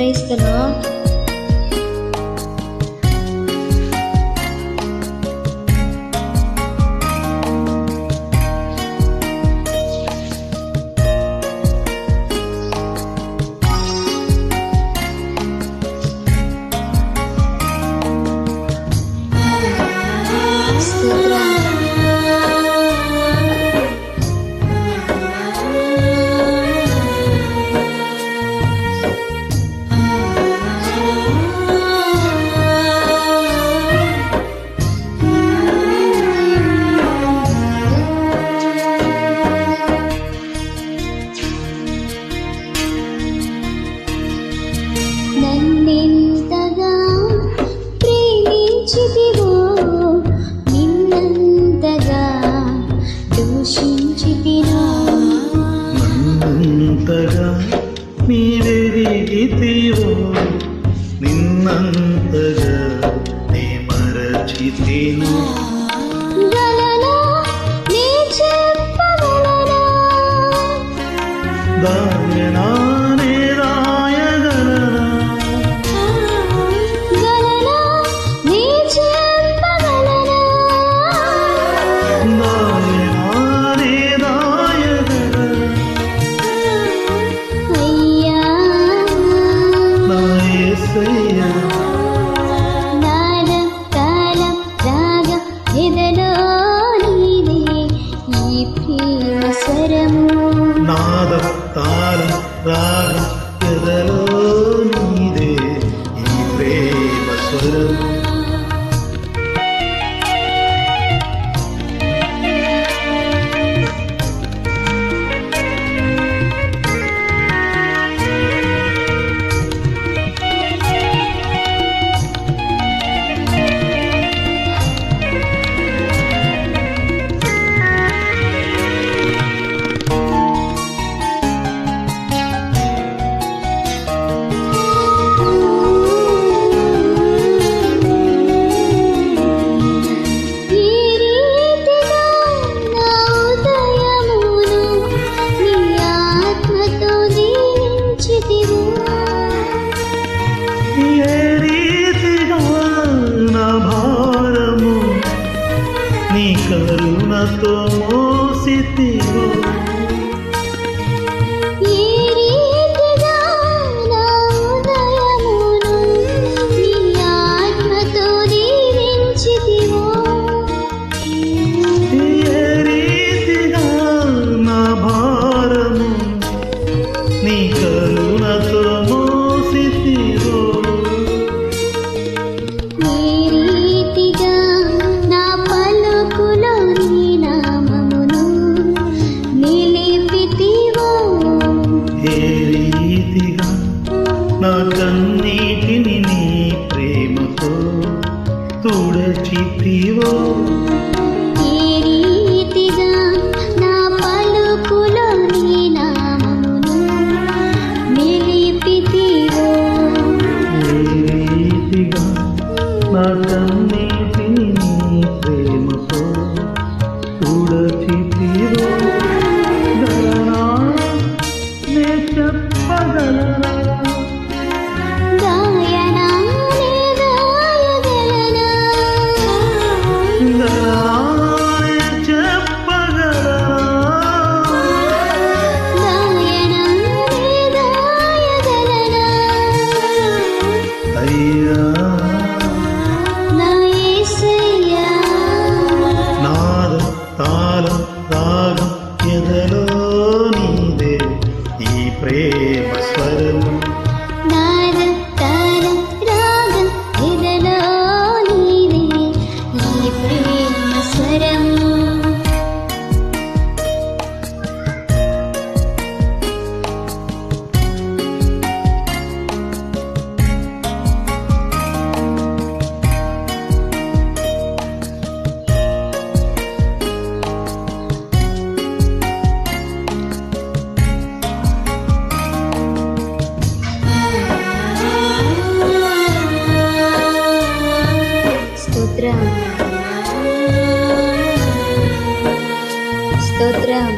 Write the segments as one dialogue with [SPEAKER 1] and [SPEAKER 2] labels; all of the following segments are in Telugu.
[SPEAKER 1] Praise the
[SPEAKER 2] Lord.
[SPEAKER 3] నిన్నంతగా నీ మరచితిను.
[SPEAKER 1] గలనా నీ
[SPEAKER 3] people
[SPEAKER 1] స్తోత్రం స్తోత్రం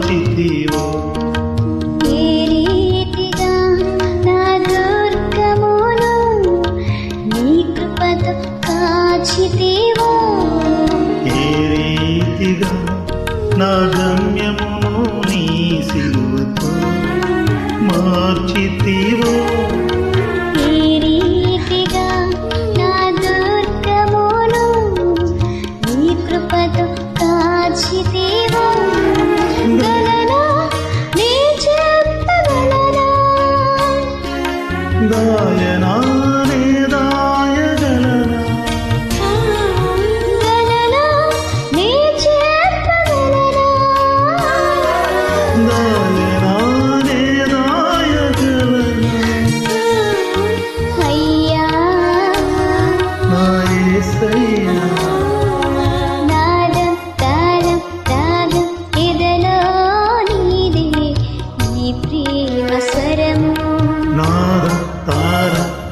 [SPEAKER 3] ti Dio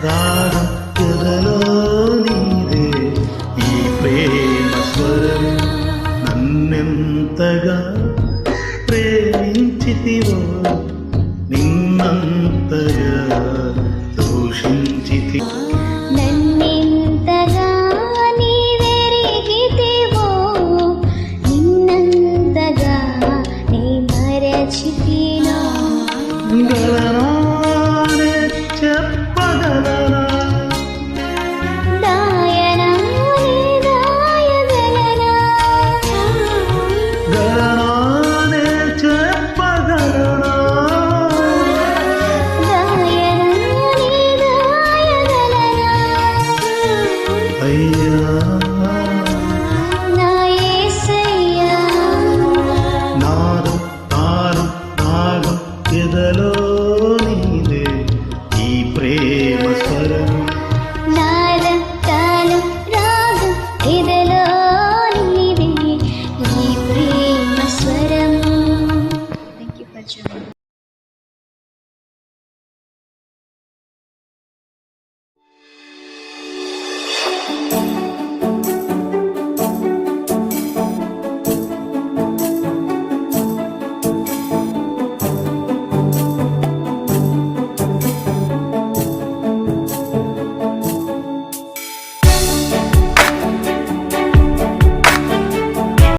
[SPEAKER 3] Right. Maria.